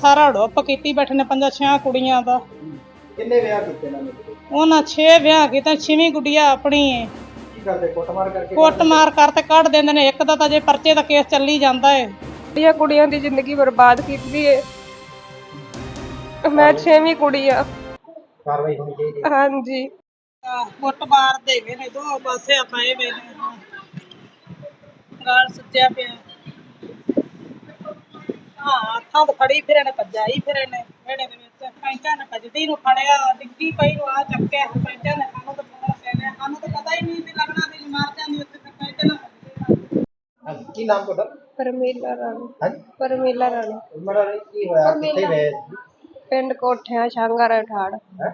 ਸਾਰਾ ਹੜੱਪ ਕੀਤੀ ਬੈਠੇ ਨੇ ਪੰਜਾਂ ਛਿਆਂ ਕੁੜੀਆਂ ਦਾ। ਕਿੰਨੇ ਵਿਆਹ ਕੀਤੇ ਨੇ ਉਹਨਾਂ? ਛੇ ਵਿਆਹ ਕੀਤੇ ਛੇਵੀਂ ਗੁੱਡੀਆ ਆਪਣੀ ਏ। ਕੀ ਕਰਦੇ ਕੁੱਟਮਾਰ ਕਰਕੇ ਕੁੱਟ ਮਾਰ ਕਰ ਤੇ ਕੱਢ ਦਿੰਦੇ ਨੇ ਇੱਕ ਦਾ ਤਾਂ ਜੇ ਪਰਚੇ ਦਾ ਕੇਸ ਚੱਲੀ ਜਾਂਦਾ ਏ। ਕੁੜੀਆਂ ਕੁੜੀਆਂ ਦੀ ਜ਼ਿੰਦਗੀ ਬਰਬਾਦ ਕੀਤੀ ਏ। ਮੈਂ ਛੇਵੀਂ ਕੁੜੀ ਆ। ਕਾਰਵਾਈ ਹੋਣੀ ਚਾਹੀਦੀ ਹਾਂਜੀ। ਕੁੱਟ ਮਾਰ ਦੇ ਗਏ ਨੇ ਦੋ ਪਾਸੇ ਪਏ ਵੇ ਨੇ। ਗਾਲ ਸੁੱਜਿਆ ਪਿਆ। ਹਾਂ ਹੱਥਾਂ ਤੋਂ ਫੜੀ ਫਿਰੇ ਨੇ ਭੱਜਾਈ ਫਿਰੇ ਨੇ ਵਿਹੜੇ ਦੇ ਵਿੱਚ ਪੈਂਚਾਂ ਨੇ ਭੱਜਦੀ ਨੂੰ ਫੜਿਆ ਡਿੱਗੀ ਪਈ ਨੂੰ ਆ ਚੱਕਿਆ ਪੈਂਚਾਂ ਨੇ ਸਾਨੂੰ ਤਾਂ ਪਤਾ ਪਿਆ ਸਾਨੂੰ ਤਾਂ ਪਤਾ ਹੀ ਨਹੀਂ ਸੀ ਲੱਗਣਾ ਵੀ ਮਾਰ ਜਾਂਦੀ ਉੱਥੇ ਤੇ ਪੈਂਚਾਂ ਨਾਲ ਭੱਜਦੇ ਹਾਂਜੀ ਕੀ ਨਾਮ ਤੁਹਾਡਾ? ਪਰਮੀਲਾ ਰਾਣੀ। ਹਾਂਜੀ? ਪਰਮੀਲਾ ਰਾਣੀ। ਉਮਰ ਵਾਲੀ ਕੀ ਹੋਇਆ? ਕਿੱਥੇ ਗਏ? ਪਿੰਡ ਕੋਠਿਆਂ ਛਾਂਗਾਰਾ ਠਾੜ ਹੈ?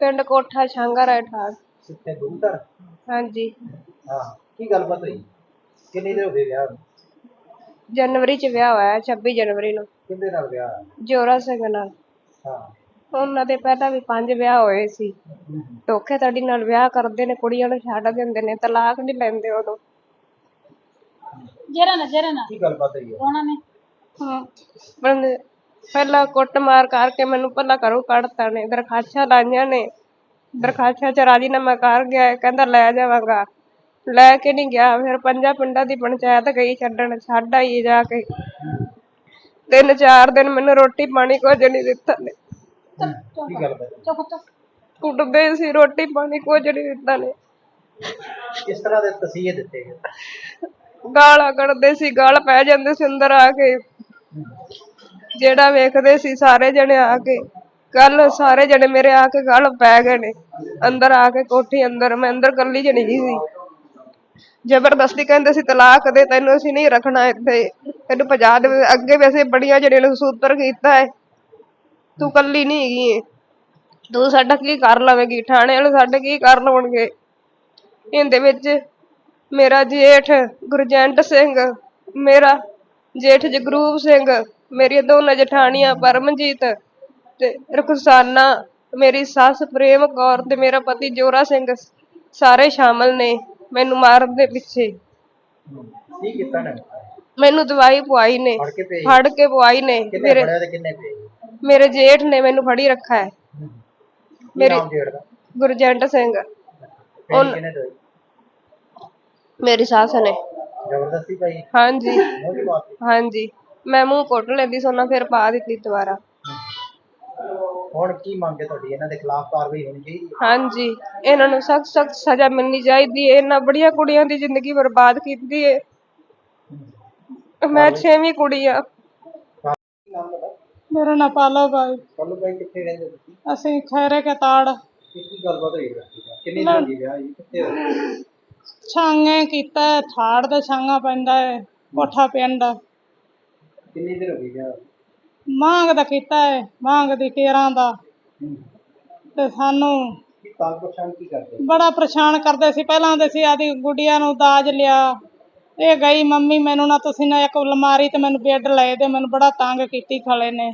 ਪਿੰਡ ਕੋਠਾ ਛਾਂਗਾਰਾ ਠਾੜ ਸਿੱਤੇ ਗੁਰੂ ਘਰ? ਹਾਂਜੀ। ਹਾਂ ਕੀ ਗੱਲਬਾਤ ਹੋਈ? ਕਿੰਨੀ ਦੇਰ ਹੋ ਗਈ ਵਿਆਹ ਨੂੰ? ਜਨਵਰੀ ਚ ਵਿਆਹ ਹੋਇਆ 26 ਜਨਵਰੀ ਨੂੰ। ਕਿੰਦੇ ਨਾਲ ਵਿਆਹ ਜੋਰਾ ਸਿੰਘ ਨਾਲ। ਹਾਂ। ਉਹਨਾਂ ਦੇ ਪਹਿਲਾਂ ਵੀ ਪੰਜ ਵਿਆਹ ਹੋਏ ਸੀ। ਧੋਖੇਧੜੀ ਨਾਲ ਵਿਆਹ ਕਰਦੇ ਨੇ ਕੁੜੀਆਂ ਨੂੰ ਛੱਡ ਦਿੰਦੇ ਨੇ ਤਲਾਕ ਨਹੀਂ ਲੈਂਦੇ ਉਦੋਂ ਜਰਾ ਨਾ ਜਰਾ ਨਾ। ਕੀ ਗੱਲਬਾਤ ਹੋਈ ਹੈ ਉਹਨਾਂ? ਨੇ ਹਾਂ। ਪਰ ਪਹਿਲਾਂ ਕੁੱਟਮਾਰ ਕਰਕੇ ਮੈਨੂੰ ਪਹਿਲਾਂ ਘਰੋਂ ਕੱਢਤਾ ਨੇ ਦਰਖਾਸਤਾਂ ਲਾਈਆਂ ਨੇ। ਦਰਖਾਸਤਾਂ ਚ ਰਾਜੀਨਾਮਾ ਕਰ ਗਿਆ ਹੈ, ਕਹਿੰਦਾ ਲੈ ਜਾਵਾਂਗਾ। ਲੈ ਕੇ ਨਹੀਂ ਗਿਆ ਫਿਰ ਪੰਜਾਂ ਪਿੰਡਾਂ ਦੀ ਪੰਚਾਇਤ ਗਈ ਛੱਡਣ ਛੱਡ ਆਈ ਜਾ ਕੇ। ਤਿੰਨ ਚਾਰ ਦਿਨ ਮੈਨੂੰ ਰੋਟੀ ਪਾਣੀ ਕੁਝ ਨਹੀਂ ਦਿੱਤਾ। ਨੇ ਕੀ? ਕੁੱਟਦੇ ਸੀ ਰੋਟੀ ਪਾਣੀ ਕੁਝ ਨਹੀਂ ਦਿੱਤਾ ਨੇ। ਕਿਸ ਤਰ੍ਹਾਂ ਦੇ ਤਸੀਹੇ ਦਿੱਤੇ ਗਏ? ਗਾਲਾਂ ਕੱਢਦੇ ਸੀ ਗਾਲ ਪੈ ਜਾਂਦੇ ਸੀ ਅੰਦਰ ਆ ਕੇ। ਜਿਹੜਾ ਵੇਖਦੇ ਸੀ ਸਾਰੇ ਜਣੇ ਆ ਕੇ। ਕੱਲ ਸਾਰੇ ਜਣੇ ਮੇਰੇ ਆ ਕੇ ਗਲ ਪੈ ਗਏ ਨੇ। ਅੰਦਰ ਆ ਕੇ ਕੋਠੀ ਅੰਦਰ ਮੈਂ ਅੰਦਰ ਕੱਲੀ ਜਣੀ ਸੀ। ਜ਼ਬਰਦਸਤੀ ਕਹਿੰਦੇ ਸੀ ਤਲਾਕ ਦੇ, ਤੈਨੂੰ ਅਸੀਂ ਨਹੀਂ ਰੱਖਣਾ ਇੱਥੇ। ਤੈਨੂੰ ਭਜਾ ਦੇ ਅੱਗੇ ਵੈਸੇ ਬੜੀਆਂ ਜਿਹੜੀਆਂ ਨੂੰ ਸੂਤਰ ਕੀਤਾ ਹੈ। ਤੂੰ ਕੱਲੀ ਨਹੀਂ ਹੈਗੀ ਏ। ਤੂੰ ਸਾਡਾ ਕੀ ਕਰ ਲਵੇਂਗੀ? ਥਾਣੇ ਵਾਲੇ ਸਾਡੇ ਕੀ ਕਰ ਲਵਣਗੇ? ਇਹਦੇ ਵਿੱਚ ਮੇਰਾ ਜੇਠ ਗੁਰਜੰਟ ਸਿੰਘ, ਮੇਰਾ ਜੇਠ ਜਗਰੂਪ ਸਿੰਘ, ਮੇਰੀਆਂ ਦੋਨਾਂ ਜਠਾਣੀਆਂ ਪਰਮਜੀਤ ਤੇ ਰਖਸਾਨਾ, ਮੇਰੀ ਸੱਸ ਪ੍ਰੇਮ ਕੌਰ ਤੇ ਮੇਰਾ ਪਤੀ ਜੋਰਾ ਸਿੰਘ, ਸਾਰੇ ਸ਼ਾਮਲ ਨੇ। ਮੈਨੂੰ ਮਾਰਨ ਦੇ ਪਿੱਛੇ। ਕੀ ਕੀਤਾ ਨੇ? ਮੈਨੂੰ ਦਵਾਈ ਪਵਾਈ ਨੇ। ਫੜ ਕੇ ਭੇਜ। ਫੜ ਕੇ ਪਵਾਈ ਨੇ। ਕਿੰਨੇ ਮੇਰੇ ਫੜਿਆ ਤੇ ਕਿੰਨੇ ਭੇਜ? ਮੇਰੇ ਜੇਠ ਨੇ ਮੈਨੂੰ ਫੜੀ ਰੱਖਾ ਹੈ। ਮੇਰੀ- ਨਾਮ ਜੇੜ ਦਾ? ਗੁਰਜੰਟ ਸਿੰਘ। ਕਿੰਨੇ ਦੋਈ ਮੇਰੀ ਸੱਸ ਨੇ। ਜ਼ਬਰਦਸਤੀ ਭਾਈ ਹਾਂਜੀ। ਮੂੰਹ ਦੀ ਬਾਤ ਹਾਂਜੀ। ਮੈਂ ਮੂੰਹ ਕੁੱਟ ਲੈਂਦੀ ਸੋਨਾ ਫਿਰ ਪਾ ਦਿੱਤੀ ਦੁਬਾਰਾ। ਹੁਣ ਕੀ ਮੰਗ ਹੈ ਤੁਹਾਡੀ? ਇਹਨਾਂ ਦੇ ਖਿਲਾਫ ਕਾਰਵਾਈ ਹੋਣੀ ਚਾਹੀਦੀ ਹੈ? ਹਾਂਜੀ। ਇਹਨਾਂ ਨੂੰ ਸਖਤ ਸਖਤ ਸਜ਼ਾ ਮਿਲਣੀ ਚਾਹੀਦੀ ਹੈ। ਇਹਨਾਂ ਬੜੀਆਂ ਕੁੜੀਆਂ ਦੀ ਜ਼ਿੰਦਗੀ ਬਰਬਾਦ ਕੀਤੀ ਹੈ। ਮੈਂ ਛੇਵੀਂ ਕੁੜੀ ਆ। ਮੇਰਾ ਨਾਂ ਪਾਲੋ ਬਾਈ। ਕੱਲੂ ਭਾਈ ਕਿੱਥੇ ਰਹਿੰਦੇ ਤੁਸੀਂ? ਅਸੀਂ ਖੈਰੇ ਕੇ ਤਾੜ ਕੀ ਗੱਲਬਾਤ ਹੋਈ ਹੈ ਕਿੰਨੀ ਦਿਨ ਦੀ ਵਿਆਹ ਜੀ? ਕਿੱਥੇ ਹੋਇਆ ਛਾਂਗੇ ਕੀਤਾ ਹੈ, ਥਾੜ ਦੇ ਛਾਂਗਾ ਪੈਂਦਾ ਹੈ। ਕੋਠਾ ਪਿੰਡ। ਕਿੰਨੀ ਦਿਨ ਹੋ ਗਈ ਵਿਆਹ? ਮੰਗ ਦਾ ਕੀਤਾ ਹੈ ਮੰਗ ਦੀ ਕੇਰਾਂ ਦਾ। ਤੇ ਸਾਨੂੰ ਕੀ ਤਾਲ ਪਛਾਣ ਕੀ ਕਰਦੇ? ਬੜਾ ਪਰੇਸ਼ਾਨ ਕਰਦੇ ਸੀ। ਪਹਿਲਾਂ ਦੇ ਸੀ ਆਦੀ ਗੁੱਡੀਆਂ ਨੂੰ ਦਾਜ ਲਿਆ। ਇਹ ਗਈ ਮੰਮੀ ਮੈਨੂੰ ਨਾ ਤੁਸੀਂ ਨਾ ਇੱਕ ਅਲਮਾਰੀ ਤੇ ਮੈਨੂੰ ਬੈੱਡ ਲਏ ਤੇ ਮੈਨੂੰ ਬੜਾ ਤੰਗ ਕੀਤੀ ਖਲੇ ਨੇ।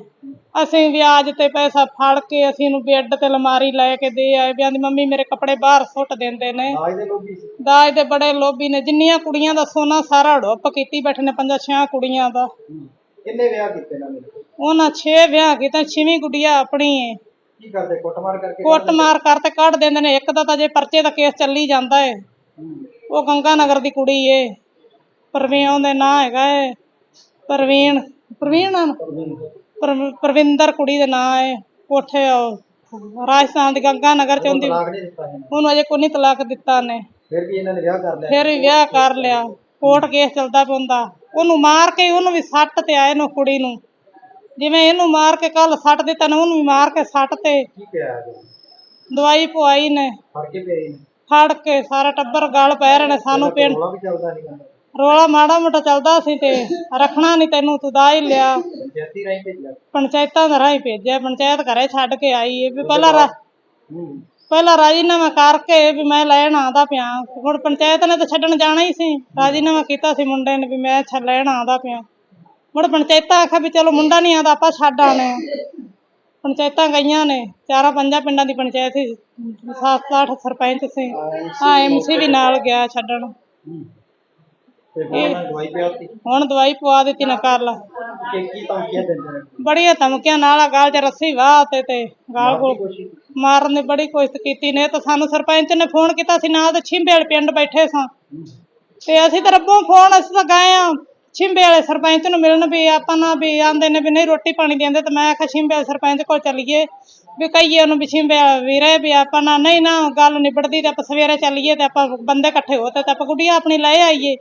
ਅਸੀਂ ਵਿਆਜ ਤੇ ਪੈਸਾ ਫੜ ਕੇ ਅਸੀਂ ਇਹਨੂੰ ਬੈੱਡ ਤੇ ਅਲਮਾਰੀ ਲੈ ਕੇ ਦੇ ਆਏ ਵੀ ਆਂਦੀ ਮੰਮੀ ਮੇਰੇ ਕੱਪੜੇ ਬਾਹਰ ਸੁੱਟ ਦਿੰਦੇ ਨੇ। ਦਾਜ ਦੇ ਲੋਭੀ ਸੀ। ਦਾਜ ਦੇ ਬੜੇ ਲੋਭੀ ਨੇ। ਜਿੰਨੀਆਂ ਕੁੜੀਆਂ ਦਾ ਸੋਨਾ ਸਾਰਾ ਹੜੱਪ ਕੀਤੀ ਬੈਠੇ ਨੇ ਪੰਜਾਂ ਛਿਆਂ ਕੁੜੀਆਂ ਦਾ। ਕਿੰਨੇ ਵਿਆਹ ਕੀਤੇ ਨੇ ਉਹਨਾਂ ਛੇ ਵਿਆਹ ਕੀਤੇ ਛੇਵੀਂ ਗੁੱਡੀਆ ਆਪਣੀ ਏ। ਕੀ ਕਰਦੇ? ਕੁੱਟਮਾਰ ਕਰਕੇ ਕੁੱਟ ਮਾਰ ਕਰ ਤੇ ਕੱਢ ਦਿੰਦੇ ਨੇ। ਇੱਕ ਦਾ ਤਾਂ ਜੇ ਪਰਚੇ ਦਾ ਕੇਸ ਚੱਲੀ ਜਾਂਦਾ ਏ। ਉਹ ਗੰਗਾ ਨਗਰ ਦੀ ਕੁੜੀ ਏ। ਪ੍ਰਵੀਨ ਦੇ ਨਾਂ ਹੈਗਾ ਏ। ਪ੍ਰਵੀਨ ਪ੍ਰਵੀਨ ਆ ਨਾ? ਪ੍ਰਵਿੰਦਰ ਕੁੜੀ ਦੇ ਨਾਂ ਏ। ਕੋਠੇ ਉਹ। ਰਾਜਸਥਾਨ ਦੀ ਗੰਗਾ ਨਗਰ ਚ ਉਹਦੀ ਤਲਾਕ ਨਹੀਂ ਦਿੱਤਾ ਇਹਨਾਂ। ਨੇ ਉਹਨੂੰ ਅਜੇ ਕੋਈ ਨਹੀਂ ਤਲਾਕ ਦਿੱਤਾ ਨੇ। ਫਿਰ ਵੀ ਇਹਨਾਂ ਨੇ ਵਿਆਹ ਕਰ ਲਿਆ। ਫਿਰ ਵੀ ਵਿਆਹ ਕਰ ਲਿਆ। ਕੋਰਟ ਕੇਸ ਚੱਲਦਾ ਪੈਂਦਾ ਉਹਨੂੰ ਮਾਰ ਕੇ ਉਹਨੂੰ ਵੀ ਸੱਟ ਤੇ ਆਏ ਨੂੰ ਕੁੜੀ ਨੂੰ। ਜਿਵੇਂ ਇਹਨੂੰ ਮਾਰ ਕੇ ਕੱਲ ਸੱਟ ਦਿੱਤਾ ਨੇ ਉਹਨੂੰ ਵੀ ਮਾਰ ਕੇ ਸੱਟ ਤੇ ਕੀ ਪਿਆ ਦਵਾਈ ਪਵਾਈ ਨੇ। ਫੜ ਕੇ ਫੜ ਕੇ ਸਾਰਾ ਟੱਬਰ ਗਲ ਪੈ ਰਹੇ ਨੇ ਸਾਨੂੰ ਪਿੰਡ। ਰੌਲਾ ਵੀ ਚੱਲਦਾ ਨਹੀਂ ਕਹਿੰਦਾ ਰੋਲਾ ਮਾੜਾ ਮੋਟਾ ਚੱਲਦਾ ਸੀ ਤੇ ਰੱਖਣਾ ਨਹੀਂ ਤੈਨੂੰ ਤੂੰ ਦਾ ਹੀ ਲਿਆ। ਪੰਚਾਇਤੀ ਰਾਹੀਂ ਭੇਜਿਆ? ਪੰਚਾਇਤਾਂ ਦਾ ਰਾਹੀਂ ਭੇਜਿਆ ਪੰਚਾਇਤ ਘਰੇ ਛੱਡ ਕੇ ਆਈ ਏ ਵੀ ਪਹਿਲਾਂ ਰਾ- ਹੂੰ। ਪਹਿਲਾਂ ਰਾਜੀਨਾਮਾ ਕਰਕੇ ਵੀ ਮੈਂ ਲੈਣ ਆਉਂਦਾ ਪਿਆ। ਹੁਣ ਪੰਚਾਇਤ ਨੇ ਤਾਂ ਛੱਡਣ ਜਾਣਾ ਹੀ ਸੀ। ਰਾਜੀਨਾਮਾ ਕੀਤਾ ਸੀ ਮੁੰਡੇ ਨੇ ਵੀ ਮੈਂ ਛੱਡ ਲੈਣ ਆਉਂਦਾ ਪਿਆ। ਹੁਣ ਪੰਚਾਇਤਾਂ ਆਖਿਆ ਵੀ ਚਲੋ ਮੁੰਡਾ ਨਹੀਂ ਆਉਂਦਾ ਆਪਾਂ ਛੱਡ ਆਉਣੇ ਆ। ਪੰਚਾਇਤਾਂ ਗਈਆਂ ਨੇ ਚਾਰਾਂ ਪੰਜਾਂ ਪਿੰਡਾਂ ਦੀ ਪੰਚਾਇਤ ਸੀ। ਸੱਤ ਅੱਠ ਸਰਪੰਚ ਸੀ। ਹਾਂ ਐਮਸੀ ਵੀ ਨਾਲ ਗਿਆ ਛੱਡਣ। ਹੁਣ ਦਵਾਈ ਪਵਾ ਦਿੱਤੀ ਨਾ ਕੱਲ ਕਿ ਕੀ ਧਮਕੀਆਂ ਦਿੰਦੇ ਨੇ? ਬੜੀਆਂ ਧਮਕੀਆਂ ਨਾਲ ਆ ਗਾਲ 'ਚ ਰੱਸੀ ਵਾਹ ਤੇ ਤੇ ਗਾਲ ਕੋਲ ਮਾਰਨ ਦੀ ਬੜੀ ਕੋਸ਼ਿਸ਼ ਕੀਤੀ ਨੇ। ਤਾਂ ਸਾਨੂੰ ਸਰਪੰਚ ਨੇ ਫੋਨ ਕੀਤਾ ਸੀ ਨਾਲ ਤੇ ਛਿੰਬੇ ਵਾਲੇ ਪਿੰਡ ਬੈਠੇ ਸਾਂ। ਤੇ ਅਸੀਂ ਤਾਂ ਰੱਬੋਂ ਫੋਨ ਅਸੀਂ ਤਾਂ ਗਏ ਆ। ਛਿੰਬੇ ਵਾਲੇ ਸਰਪੰਚ ਨੂੰ ਮਿਲਣ ਵੀ ਆਪਾਂ ਨਾ ਵੀ ਆਂਦੇ ਨੇ ਵੀ ਨਹੀਂ ਰੋਟੀ ਪਾਣੀ ਦਿੰਦੇ ਤੇ ਮੈਂ ਆਖਿਆ ਛਿੰਬੇ ਵਾਲੇ ਸਰਪੰਚ ਕੋਲ ਚੱਲੀਏ। ਵੀ ਕਹੀਏ ਉਹਨੂੰ ਵੀ ਛਿੰਬੇ ਵਾਲਾ ਵੀਰੇ ਵੀ ਆਪਾਂ ਨਾ ਨਹੀਂ ਨਾ ਗੱਲ ਨਿਬੜਦੀ ਤੇ ਆਪਾਂ ਸਵੇਰੇ ਚੱਲੀਏ ਤੇ ਆਪਾਂ ਬੰਦੇ ਇਕੱਠੇ ਹੋ ਤੇ ਆਪਾਂ ਗੁੱਡੀਆਂ ਆਪਣੀ ਲੈ ਆਈਏ।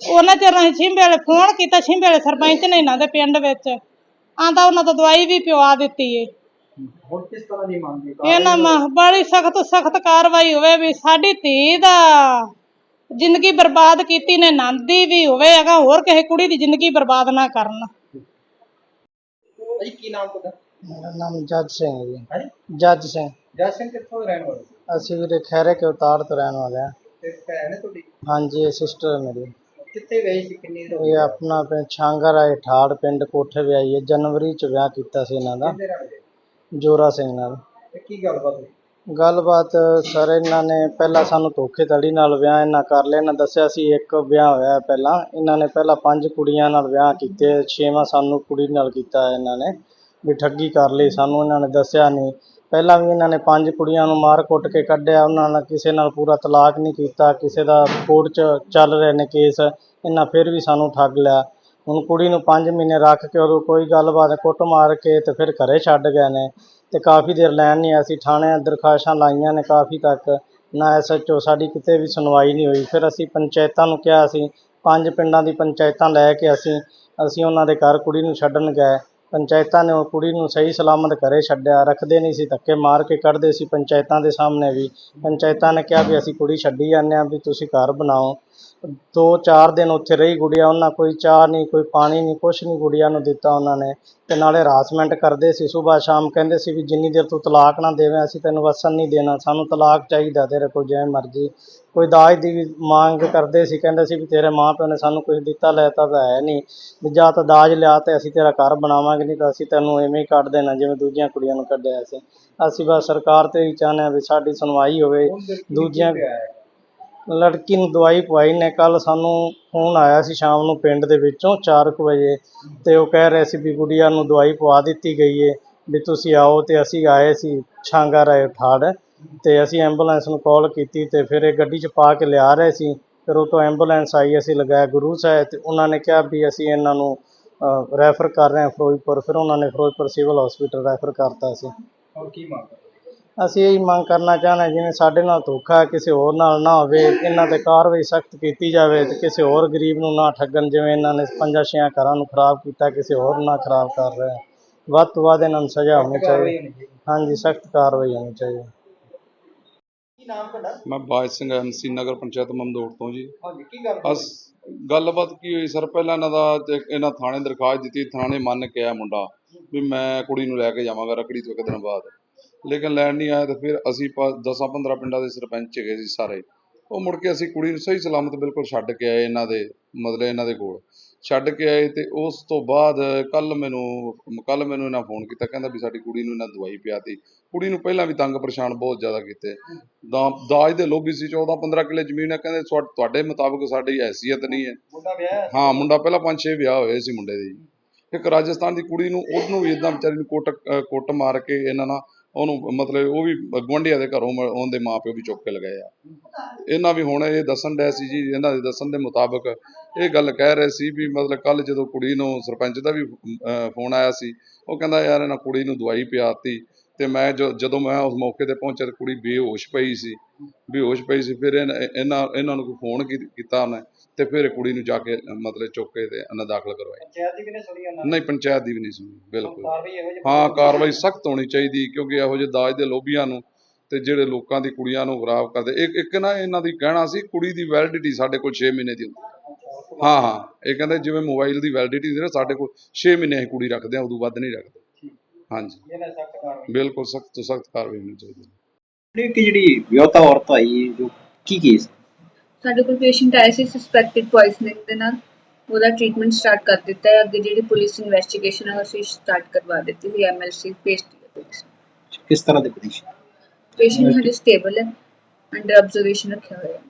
ਉਹਨਾਂ ਚਿਰ ਅਸੀਂ ਛਿੰਬੇ ਵਾਲੇ ਫੋਨ ਕੀਤਾ ਛਿੰਬੇ ਵਾਲੇ ਸਰਪੰਚ ਨੇ ਇਹਨਾਂ ਦੇ ਪਿੰਡ ਵਿੱਚ। ਆਂਦਾ ਉਹਨਾਂ ਤੋਂ ਦਵਾਈ ਵੀ ਪਿਵਾ ਦਿੱਤੀ ਏ। ਹੁਣ ਕਿਸ ਤਰ੍ਹਾਂ ਦੀ ਮੰਗ ਹੈ? ਇਹਨਾਂ ਮਾ ਬੜੀ ਸਖਤ ਸਖਤ ਕਾਰਵਾਈ ਹੋਵੇ ਵੀ ਸਾਡੀ ਧੀ ਦਾ ਜ਼ਿੰਦਗੀ ਬਰਬਾਦ ਕੀਤੀ ਨੇ ਨੰਦੀ ਵੀ ਹੋਵੇ ਹੈਗਾ ਹੋਰ ਕਿਸੇ ਕੁੜੀ ਦੀ ਜ਼ਿੰਦਗੀ ਬਰਬਾਦ ਨਾ ਕਰਨ। ਭਾਜੀ ਕੀ ਨਾਮ ਤੁਹਾਡਾ? ਮੇਰਾ ਨਾਮ ਜੱਜ ਸਿੰਘ ਹੈ ਜੀ। ਹਾਂਜੀ? ਜੱਜ ਸਿੰਘ। ਜੈ ਸਿੰਘ ਕਿੱਥੋਂ ਦੇ ਰਹਿਣ ਵਾਲੇ? ਹੋ? ਅਸੀਂ ਵੀਰੇ ਖੈਰੇ ਕੇ ਉਤਾਰ ਤੋਂ ਰਹਿਣ ਵਾਲੇ ਹਾਂ। ਤੇ ਭੈਣ ਹੈ ਤੁਹਾਡੀ? ਹਾਂਜੀ ਇਹ ਸਿਸਟਰ ਹੈ ਮੇਰੀ। ਕਿੱਥੇ ਗਏ ਸੀ ਕਿੰਨੀ ਦੇਰ ਇਹ ਆਪਣਾ ਪਿੰਡ ਛਾਂਗਰ ਆਏ ਠਾੜ ਪਿੰਡ ਕੋਠੇ ਵਿਆਹੀ ਹੈ। ਜਨਵਰੀ ਚ ਵਿਆਹ ਕੀਤਾ ਸੀ ਇਹਨਾਂ ਦਾ। ਜੋਰਾ ਸਿੰਘ ਨਾਲ। ਤੇ ਕੀ ਗੱਲਬਾਤ ਹੋਈ? ਗੱਲਬਾਤ ਸਰ, ਇਹਨਾਂ ਨੇ ਪਹਿਲਾਂ ਸਾਨੂੰ ਧੋਖੇਧੜੀ ਨਾਲ ਵਿਆਹ ਇਹਨਾਂ ਕਰ ਲਿਆ। ਇਹਨਾਂ ਦੱਸਿਆ ਸੀ ਇੱਕ ਵਿਆਹ ਹੋਇਆ ਪਹਿਲਾਂ। ਇਹਨਾਂ ਨੇ ਪਹਿਲਾਂ ਪੰਜ ਕੁੜੀਆਂ ਨਾਲ ਵਿਆਹ ਕੀਤੇ, ਛੇਵਾਂ ਸਾਨੂੰ ਕੁੜੀ ਨਾਲ ਕੀਤਾ ਇਹਨਾਂ ਨੇ, ਵੀ ਠੱਗੀ ਕਰ ਲਈ ਸਾਨੂੰ। ਇਹਨਾਂ ਨੇ ਦੱਸਿਆ ਨਹੀਂ। ਪਹਿਲਾਂ ਵੀ ਇਹਨਾਂ ਨੇ ਪੰਜ ਕੁੜੀਆਂ ਨੂੰ ਮਾਰ ਕੁੱਟ ਕੇ ਕੱਢਿਆ। ਉਹਨਾਂ ਨਾਲ ਕਿਸੇ ਨਾਲ ਪੂਰਾ ਤਲਾਕ ਨਹੀਂ ਕੀਤਾ। ਕਿਸੇ ਦਾ ਕੋਰਟ 'ਚ ਚੱਲ ਰਹੇ ਨੇ ਕੇਸ। ਇਹਨਾਂ ਫਿਰ ਵੀ ਸਾਨੂੰ ਠੱਗ ਲਿਆ। ਹੁਣ ਕੁੜੀ ਨੂੰ 5 ਮਹੀਨੇ ਰੱਖ ਕੇ ਉਦੋਂ ਕੋਈ ਗੱਲਬਾਤ, ਕੁੱਟ ਮਾਰ ਕੇ ਤੇ ਫਿਰ ਘਰੇ ਛੱਡ ਗਏ ਨੇ। ਤੇ ਕਾਫੀ ਦੇਰ ਲੈਣ ਨਹੀਂ ਅਸੀਂ ਸੀ ਥਾਣੇ ਦਰਖਾਸ਼ਾਂ ਲਾਈਆਂ ਨੇ ਕਾਫੀ ਤੱਕ। ਨਾ ਐਸਐਚਓ ਸਾਡੀ ਕਿਤੇ ਵੀ ਸੁਣਵਾਈ ਨਹੀਂ ਹੋਈ। ਫਿਰ ਅਸੀਂ ਪੰਚਾਇਤਾਂ ਨੂੰ ਕਿਹਾ ਅਸੀਂ ਪੰਜ ਪਿੰਡਾਂ ਦੀ ਪੰਚਾਇਤਾਂ ਲੈ ਕੇ ਅਸੀਂ ਅਸੀਂ ਉਹਨਾਂ ਦੇ ਘਰ ਕੁੜੀ ਨੂੰ ਛੱਡਣ ਗਏ। ਪੰਚਾਇਤਾਂ ਨੇ ਉਹ ਕੁੜੀ ਨੂੰ ਸਹੀ ਸਲਾਮਤ ਘਰੇ ਛੱਡਿਆ, ਰੱਖਦੇ ਨਹੀਂ ਸੀ, ਧੱਕੇ ਮਾਰ ਕੇ ਕੱਢਦੇ ਸੀ ਪੰਚਾਇਤਾਂ ਦੇ ਸਾਹਮਣੇ ਵੀ। ਪੰਚਾਇਤਾਂ ਨੇ ਕਿਹਾ ਵੀ ਅਸੀਂ ਕੁੜੀ ਛੱਡੀ ਜਾਂਦੇ ਹਾਂ, ਵੀ ਤੁਸੀਂ ਘਰ ਬਣਾਓ। ਦੋ ਚਾਰ ਦਿਨ ਉੱਥੇ ਰਹੀ ਗੁੜੀਆ, ਉਹਨਾਂ ਕੋਈ ਚਾਹ ਨਹੀਂ, ਕੋਈ ਪਾਣੀ ਨਹੀਂ, ਕੁਛ ਨਹੀਂ ਗੁੜੀਆ ਨੂੰ ਦਿੱਤਾ ਉਹਨਾਂ ਨੇ। ਤੇ ਨਾਲੇ ਹਰਾਸਮੈਂਟ ਕਰਦੇ ਸੀ ਸਵੇਰ ਸ਼ਾਮ ਕਹਿੰਦੇ ਸੀ ਵੀ ਜਿੰਨੀ ਦੇਰ ਤੂੰ ਤਲਾਕ ਨਾ ਦੇਵੇਂ, ਅਸੀਂ ਤੈਨੂੰ ਵਸਣ ਨਹੀਂ ਦੇਣਾ, ਸਾਨੂੰ ਤਲਾਕ ਚਾਹੀਦਾ ਤੇਰੇ ਕੋਲ ਜਿਵੇਂ ਮਰਜ਼ੀ। ਕੋਈ ਦਾਜ ਦੀ ਵੀ ਮੰਗ ਕਰਦੇ ਸੀ, ਕਹਿੰਦੇ ਸੀ ਵੀ ਤੇਰੇ ਮਾਂ ਪਿਓ ਨੇ ਸਾਨੂੰ ਕੁਝ ਦਿੱਤਾ ਲੈਤਾ ਤਾਂ ਹੈ ਨਹੀਂ। ਵੀ ਜਾਂ ਤਾਂ ਦਾਜ ਲਿਆ ਤੇ ਅਸੀਂ ਤੇਰਾ ਘਰ ਬਣਾਵਾਂਗੇ, ਨਹੀਂ ਤਾਂ ਅਸੀਂ ਤੈਨੂੰ ਐਵੇਂ ਹੀ ਕੱਢ ਦੇਣਾ, ਜਿਵੇਂ ਦੂਜੀਆਂ ਕੁੜੀਆਂ ਨੂੰ ਕੱਢਿਆ ਸੀ। ਅਸੀਂ ਬਸ ਸਰਕਾਰ ਤੇ ਹੀ ਚਾਹੁੰਦੇ ਹਾਂ ਵੀ ਸਾਡੀ ਸੁਣਵਾਈ ਹੋਵੇ, ਦੂਜੀਆਂ ਲੜਕੀ ਨੂੰ ਦਵਾਈ ਪਵਾਈ ਨੇ ਕੱਲ ਸਾਨੂੰ ਫੋਨ ਆਇਆ ਸੀ ਸ਼ਾਮ ਨੂੰ ਪਿੰਡ ਦੇ ਵਿੱਚੋਂ 4 ਵਜੇ ਤੇ ਉਹ ਕਹਿ ਰਹੇ ਸੀ ਵੀ ਗੁੜੀਆ ਨੂੰ ਦਵਾਈ ਪਵਾ ਦਿੱਤੀ ਗਈ ਏ, ਵੀ ਤੁਸੀਂ ਆਓ ਤੇ ਅਸੀਂ ਆਏ ਸੀ ਛਾਂਗਾ ਰਾਏ ਠਾੜ ਤੇ ਅਸੀਂ ਐਂਬੂਲੈਂਸ ਨੂੰ ਕਾਲ ਕੀਤੀ ਤੇ ਫਿਰ ਇਹ ਗੱਡੀ 'ਚ ਪਾ ਕੇ ਲਿਆ ਰਹੇ ਸੀ। ਫਿਰ ਉਹ ਤੋਂ ਐਂਬੂਲੈਂਸ ਆਈ, ਅਸੀਂ ਲਗਾਇਆ ਗੁਰੂ ਸਾਹਿਬ ਤੇ ਉਹਨਾਂ ਨੇ ਕਿਹਾ ਵੀ ਅਸੀਂ ਇਹਨਾਂ ਨੂੰ ਰੈਫਰ ਕਰ ਰਹੇ ਹਾਂ ਫਿਰੋਜ਼ਪੁਰ। ਫਿਰ ਉਹਨਾਂ ਨੇ ਫਿਰੋਜ਼ਪੁਰ ਸਿਵਲ ਹਸਪੀਟਲ ਰੈਫਰ ਕਰਤਾ ਸੀ। ਹੁਣ ਕੀ ਮੰਗ ਅਸੀਂ ਇਹੀ ਮੰਗ ਕਰਨਾ ਚਾਹੁੰਦੇ ਹਾਂ ਜਿਵੇਂ ਸਾਡੇ ਨਾਲ ਧੋਖਾ ਕਿਸੇ ਹੋਰ ਨਾਲ ਨਾ ਹੋਵੇ ਇਹਨਾਂ ਤੇ ਕਾਰਵਾਈ ਸਖਤ ਕੀਤੀ ਜਾਵੇ ਤੇ ਕਿਸੇ ਹੋਰ ਗਰੀਬ ਨੂੰ ਨਾ ਠੱਗਣ ਜਿਵੇਂ ਇਹਨਾਂ ਨੇ ਪੰਜਾਂ ਛੇਆਂ ਘਰਾਂ ਨੂੰ ਖਰਾਬ ਕੀਤਾ ਕਿਸੇ ਹੋਰ ਨੂੰ ਨਾ ਖਰਾਬ ਕਰ ਰਹੇ ਵੱਧ ਤੋਂ ਵੱਧ ਇਹਨਾਂ ਨੂੰ ਸਜ਼ਾ ਹੋਣੀ ਚਾਹੀਦੀ। ਹਾਂਜੀ ਸਖਤ ਕਾਰਵਾਈ ਹੋਣੀ ਚਾਹੀਦੀ। ਕੀ ਨਾਮ ਤੁਹਾਡਾ? ਮੈਂ ਬਾਜ ਸਿੰਘ ਐਮਸੀ ਨਗਰ ਪੰਚਾਇਤ ਮਮਦੋਟ ਤੋਂ ਜੀ। ਹਾਂਜੀ ਕੀ ਗੱਲ ਗੱਲਬਾਤ ਕੀ ਹੋਈ ਸਰ? ਪਹਿਲਾਂ ਇਹਨਾਂ ਦਾ ਇਹਨਾਂ ਥਾਣੇ ਦਰਖਾਸਤ ਦਿੱਤੀ ਥਾਣੇ ਮੰਨ ਕੇ ਆਇਆ ਮੁੰਡਾ ਵੀ ਮੈਂ ਕੁੜੀ ਨੂੰ ਲੈ ਕੇ ਜਾਵਾਂਗਾ ਰੱਖੜੀ ਤੋਂ ਇੱਕ ਦਿਨ ਬਾਅਦ। ਲੇਕਿਨ ਲੈਣ ਨਹੀਂ ਆਇਆ ਤੇ ਫਿਰ ਅਸੀਂ 10 15 ਪਿੰਡਾਂ ਦੇ ਸਰਪੰਚ ਹੈਗੇ ਸੀ ਸਾਰੇ। ਉਹ ਮੁੜ ਕੇ ਅਸੀਂ ਕੁੜੀ ਨੂੰ ਸਹੀ ਸਲਾਮਤ ਬਿਲਕੁਲ ਛੱਡ ਕੇ ਆਏ ਇਹਨਾਂ ਦੇ ਮਤਲਬ ਇਹਨਾਂ ਦੇ ਕੋਲ। ਛੱਡ ਕੇ ਆਏ ਤੇ ਉਸ ਤੋਂ ਬਾਅਦ ਕੱਲ ਮੈਨੂੰ ਕੱਲ ਮੈਨੂੰ ਇਹਨਾਂ ਫੋਨ ਕੀਤਾ ਕਹਿੰਦਾ ਵੀ ਸਾਡੀ ਕੁੜੀ ਨੂੰ ਇਹਨਾਂ ਦਵਾਈ ਪਿਆਤੀ। ਕੁੜੀ ਨੂੰ ਪਹਿਲਾਂ ਵੀ ਤੰਗ ਪਰੇਸ਼ਾਨ ਬਹੁਤ ਜ਼ਿਆਦਾ ਕੀਤੇ। ਦਾਜ ਦੇ ਲੋਭੀ ਸੀ 14 15 ਕਿੱਲੇ ਜ਼ਮੀਨ ਹੈ ਕਹਿੰਦੇ ਤੁਹਾ- ਤੁਹਾਡੇ ਮੁਤਾਬਕ ਸਾਡੀ ਹੈਸੀਅਤ ਨਹੀਂ ਹੈ। ਮੁੰਡਾ ਵਿਆਹ ਹੈ? ਮੁੰਡਾ ਪਹਿਲਾਂ ਪੰਜ ਛੇ ਵਿਆਹ ਹੋਏ ਸੀ ਮੁੰਡੇ ਦੇ। ਇੱਕ ਰਾਜਸਥਾਨ ਦੀ ਕੁੜੀ ਨੂੰ ਉਹਨੂੰ ਵੀ ਇਦਾਂ ਵਿਚਾਰੀ ਨੂੰ ਕੁੱਟ ਕੁੱਟ ਮਾਰ ਕੇ ਇਹਨਾਂ ਨਾਲ ਉਹਨੂੰ ਮਤਲਬ ਉਹ ਵੀ ਗੁਆਂਢੀਆਂ ਦੇ ਘਰੋਂ ਮ- ਉਹਦੇ ਮਾਪਿਓ ਵੀ ਚੁੱਕ ਕੇ ਲਗਾਏ ਆ। ਇਹਨਾਂ ਵੀ ਹੁਣ ਇਹ ਦੱਸਣ ਡਿਆ ਸੀ ਜੀ, ਇਹਨਾਂ ਦੇ ਦੱਸਣ ਦੇ ਮੁਤਾਬਕ ਇਹ ਗੱਲ ਕਹਿ ਰਹੇ ਸੀ ਵੀ ਮਤਲਬ ਕੱਲ ਜਦੋਂ ਕੁੜੀ ਨੂੰ ਸਰਪੰਚ ਦਾ ਵੀ ਫੋਨ ਆਇਆ ਸੀ, ਉਹ ਕਹਿੰਦਾ ਯਾਰ ਇਹਨਾਂ ਕੁੜੀ ਨੂੰ ਦਵਾਈ ਪਿਆਤੀ ਤੇ ਮੈਂ ਜੋ ਜਦੋਂ ਮੈਂ ਉਸ ਮੌਕੇ ਤੇ ਪਹੁੰਚਿਆ ਤੇ ਕੁੜੀ ਬੇਹੋਸ਼ ਪਈ ਸੀ। ਬੇਹੋਸ਼ ਪਈ ਸੀ, ਫਿਰ ਇਹਨਾਂ ਇਹਨਾਂ ਇਹਨਾਂ ਨੂੰ ਫੋਨ ਕੀਤਾ ਉਹਨੇ। ਤੇ ਫਿਰ ਕੁੜੀ ਨੂੰ ਜਾ ਕੇ ਮਤਲਬ ਚੁੱਕ ਕੇ ਤੇ ਇਹਨਾਂ ਦਾਖਲ ਕਰਵਾਈ। ਪੰਚਾਇਤ ਦੀ ਵੀ ਨੇ ਸੁਣੀ ਉਹਨਾਂ ਨਹੀਂ ਪੰਚਾਇਤ ਦੀ ਵੀ ਨਹੀਂ ਸੁਣੀ ਬਿਲਕੁਲ। ਹਾਂ ਕਾਰਵਾਈ ਸਖਤ ਹੋਣੀ ਚਾਹੀਦੀ ਕਿਉਂਕਿ ਇਹੋ ਜਿਹੇ ਦਾਜ ਦੇ ਲੋਭੀਆਂ ਨੂੰ ਤੇ ਜਿਹੜੇ ਲੋਕਾਂ ਦੀ ਕੁੜੀਆਂ ਨੂੰ ਖਰਾਬ ਕਰਦੇ। ਇੱਕ ਇੱਕ ਨਾ ਇਹਨਾਂ ਦੀ ਕਹਿਣਾ ਸੀ ਕੁੜੀ ਦੀ ਵੈਲਿਡਿਟੀ ਸਾਡੇ ਕੋਲ 6 ਮਹੀਨੇ ਦੀ ਹੁੰਦੀ। ਹਾਂ ਹਾਂ। ਇਹ ਕਹਿੰਦੇ ਜਿਵੇਂ ਮੋਬਾਈਲ ਦੀ ਵੈਲਿਡਿਟੀ ਹੁੰਦੀ ਨਾ ਸਾਡੇ ਕੋਲ 6 ਮਹੀਨੇ ਅਸੀਂ ਕੁੜੀ ਰੱਖਦੇ ਹਾਂ ਉਦੋਂ ਵੱਧ ਨਹੀਂ ਰੱਖਦੇ। ਹਾਂਜੀ। ਇਹਨਾਂ ਸਖਤ ਕਾਰਵਾਈ। ਬਿਲਕੁਲ ਸਖਤ ਤੋਂ ਸਖਤ ਕਾਰਵਾਈ ਹੋਣੀ ਚਾਹੀਦੀ। ਹੈ ਕਿ ਜਿਹੜੀ ਵਿਆਹਤਾ ਔਰਤ ਆਈ ਹੈ ਜੋ ਕੀ ਕੇਸ? ਸਾਡੇ ਕੋਲ ਪੇਸ਼ੈਂਟ ਆਇਆ ਸੀ ਸਸਪੈਕਟਡ ਪੋਇਜ਼ਨਿੰਗ ਦੇ ਨਾਲ। ਉਹਦਾ ਟ੍ਰੀਟਮੈਂਟ ਸਟਾਰਟ ਕਰ ਦਿੱਤਾ ਹੈ। ਅੱਗੇ ਜਿਹੜੀ ਪੁਲਿਸ ਇਨਵੈਸਟੀਗੇਸ਼ਨ ਹੈ ਅਸੀਂ ਸਟਾਰਟ ਕਰਵਾ ਦਿੱਤੀ ਹੈ ਐਮਐਲਸੀ ਭੇਜਤੀ ਹੈ ਪੁਲਿਸ ਕਿਸ ਤਰ੍ਹਾਂ ਦੇ ਪੇਸ਼ ਪੇਸ਼ੈਂਟ ਹਜੇ ਸਟੇਬਲ ਹੈ। ਅੰਡਰ ਆਬਜ਼ਰਵੇਸ਼ਨ ਰੱਖਿਆ ਹੋਇਆ ਹੈ।